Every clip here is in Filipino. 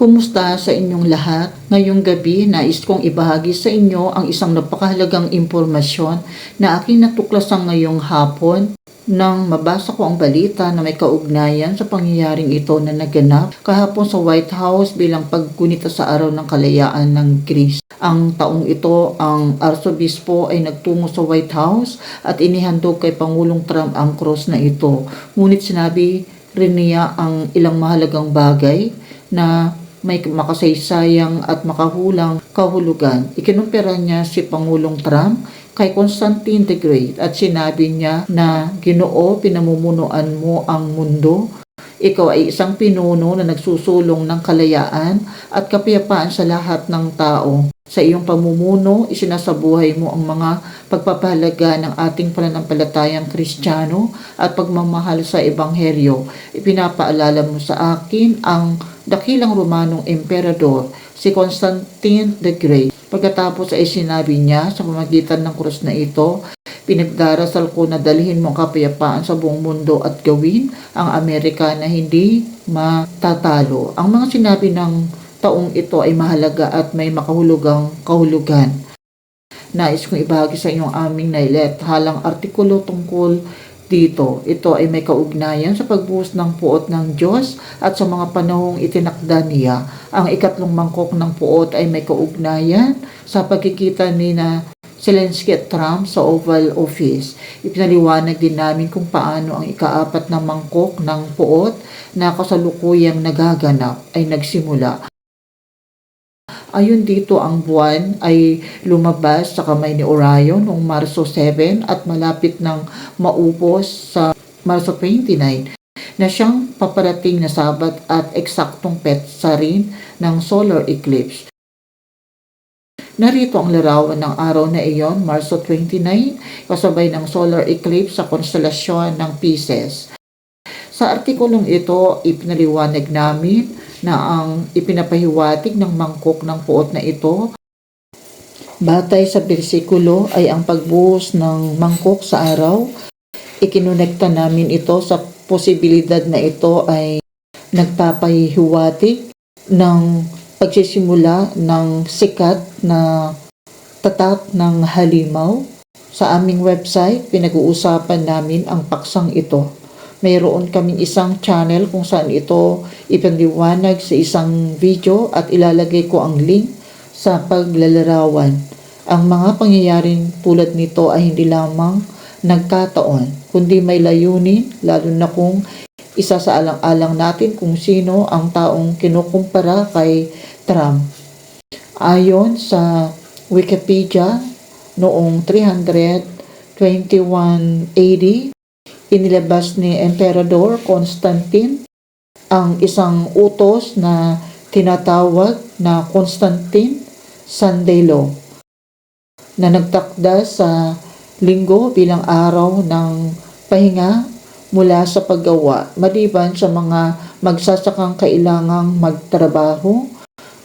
Kumusta sa inyong lahat? Ngayong gabi, nais kong ibahagi sa inyo ang isang napakahalagang impormasyon na aking natuklasan ngayong hapon nang mabasa ko ang balita na may kaugnayan sa pangyayaring ito na naganap kahapon sa White House bilang paggunita sa araw ng kalayaan ng Greece. Ang taong ito, ang arsobispo ay nagtungo sa White House at inihandog kay Pangulong Trump ang cross na ito. Ngunit sinabi rin niya ang ilang mahalagang bagay na may makasaysayang at makahulang kahulugan. Ikinumpira niya si Pangulong Trump kay Constantine the Great at sinabi niya na ginoo pinamumunuan mo ang mundo. Ikaw ay isang pinuno na nagsusulong ng kalayaan at kapayapaan sa lahat ng tao. Sa iyong pamumuno, isinasabuhay mo ang mga pagpapahalaga ng ating pananampalatayang kristyano at pagmamahal sa ebanghelyo. Ipinapaalala mo sa akin ang dakilang Romanong emperador, si Constantine the Great. Pagkatapos ay sinabi niya sa pamagitan ng krus na ito, pinagdarasal ko na dalhin mo kapayapaan sa buong mundo at gawin ang Amerika na hindi matatalo. Ang mga sinabi ng taong ito ay mahalaga at may makahulugang kahulugan. Nais kong ibahagi sa inyong aming nailet halang artikulo tungkol dito. Ito ay may kaugnayan sa pagbuhos ng puot ng Diyos at sa mga panahong itinakda niya. Ang ikatlong mangkok ng puot ay may kaugnayan sa pagkikita ni na Zelensky at Trump sa Oval Office. Ipinaliwanag din namin kung paano ang ikaapat na mangkok ng puot na kasalukuyang nagaganap ay nagsimula. Ayon dito, ang buwan ay lumabas sa kamay ni Orion noong Marso 7 at malapit ng maupos sa Marso 29 na siyang paparating na sabat at eksaktong petsa rin ng solar eclipse. Narito ang larawan ng araw na iyon, Marso 29, kasabay ng solar eclipse sa konstelasyon ng Pisces. Sa artikulong ito, ipinaliwanag namin na ang ipinapahiwatig ng mangkok ng puot na ito Batay sa bersikulo ay ang pagbuhos ng mangkok sa araw. Ikinonekta namin ito sa posibilidad na ito ay nagpapahiwatig ng pagsisimula ng sikat na tatak ng halimaw. Sa aming website, pinag-uusapan namin ang paksang ito mayroon kaming isang channel kung saan ito ipinaliwanag sa isang video at ilalagay ko ang link sa paglalarawan. Ang mga pangyayaring tulad nito ay hindi lamang nagkataon, kundi may layunin, lalo na kung isa sa alang-alang natin kung sino ang taong kinukumpara kay Trump. Ayon sa Wikipedia, noong 321 AD, inilabas ni Emperador Constantine ang isang utos na tinatawag na Constantine Sunday Law na nagtakda sa linggo bilang araw ng pahinga mula sa paggawa maliban sa mga magsasakang kailangang magtrabaho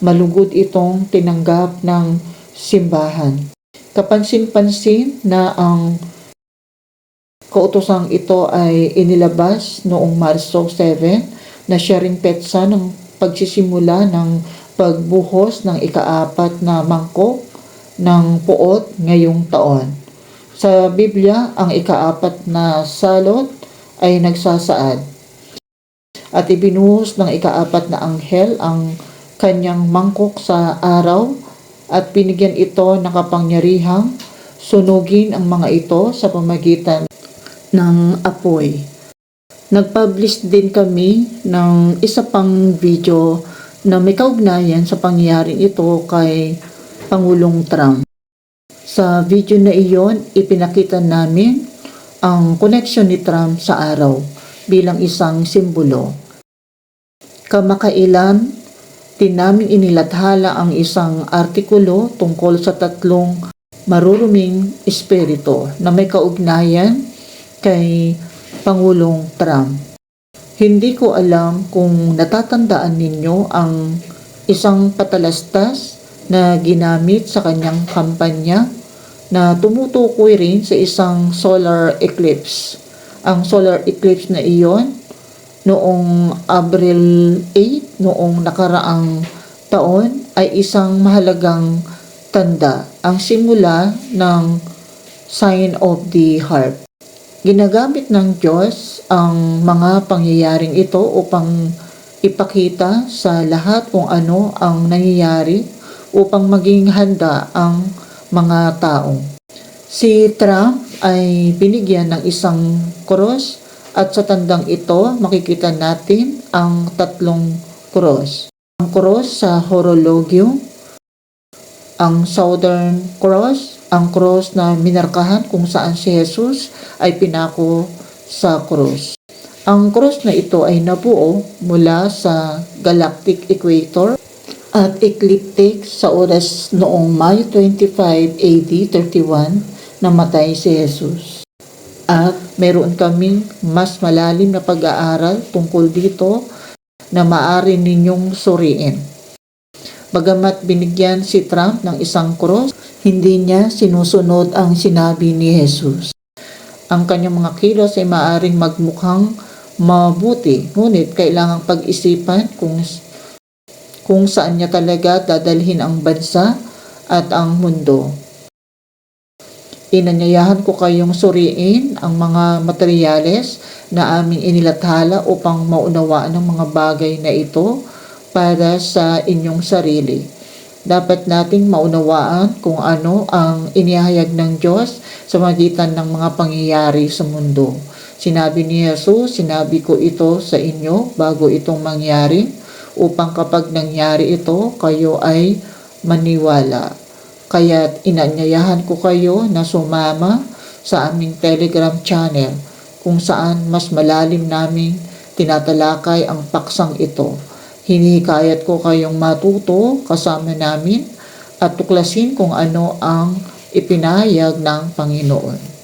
malugod itong tinanggap ng simbahan. Kapansin-pansin na ang Kautosang ito ay inilabas noong Marso 7 na siya ring petsa ng pagsisimula ng pagbuhos ng ikaapat na mangkok ng puot ngayong taon. Sa Biblia, ang ikaapat na salot ay nagsasaad. At ibinuhos ng ikaapat na anghel ang kanyang mangkok sa araw at binigyan ito ng kapangyarihang sunugin ang mga ito sa pamagitan ng apoy. Nag-publish din kami ng isa pang video na may kaugnayan sa pangyayaring ito kay Pangulong Trump. Sa video na iyon, ipinakita namin ang connection ni Trump sa araw bilang isang simbolo. Kamakailan, din namin inilathala ang isang artikulo tungkol sa tatlong maruruming espiritu na may kaugnayan kay Pangulong Trump. Hindi ko alam kung natatandaan ninyo ang isang patalastas na ginamit sa kanyang kampanya na tumutukoy rin sa isang solar eclipse. Ang solar eclipse na iyon noong Abril 8, noong nakaraang taon, ay isang mahalagang tanda, ang simula ng sign of the heart. Ginagamit ng Diyos ang mga pangyayaring ito upang ipakita sa lahat kung ano ang nangyayari upang maging handa ang mga tao. Si Trump ay binigyan ng isang cross at sa tandang ito makikita natin ang tatlong cross. Ang cross sa horologyo, ang Southern Cross, ang cross na minarkahan kung saan si Jesus ay pinako sa cross. Ang cross na ito ay nabuo mula sa galactic equator at ecliptic sa oras noong Mayo 25 AD 31 namatay si Jesus. At meron kaming mas malalim na pag-aaral tungkol dito na maaari ninyong suriin. Bagamat binigyan si Trump ng isang cross, hindi niya sinusunod ang sinabi ni Jesus. Ang kanyang mga kilos ay maaring magmukhang mabuti, ngunit kailangang pag-isipan kung kung saan niya talaga dadalhin ang bansa at ang mundo. Inanyayahan ko kayong suriin ang mga materyales na aming inilathala upang maunawaan ang mga bagay na ito para sa inyong sarili. Dapat nating maunawaan kung ano ang inihayag ng Diyos sa magitan ng mga pangyayari sa mundo. Sinabi ni Jesus, sinabi ko ito sa inyo bago itong mangyari upang kapag nangyari ito, kayo ay maniwala. Kaya inanyayahan ko kayo na sumama sa aming Telegram channel kung saan mas malalim naming tinatalakay ang paksang ito. Hinihikayat ko kayong matuto kasama namin at tuklasin kung ano ang ipinahayag ng Panginoon.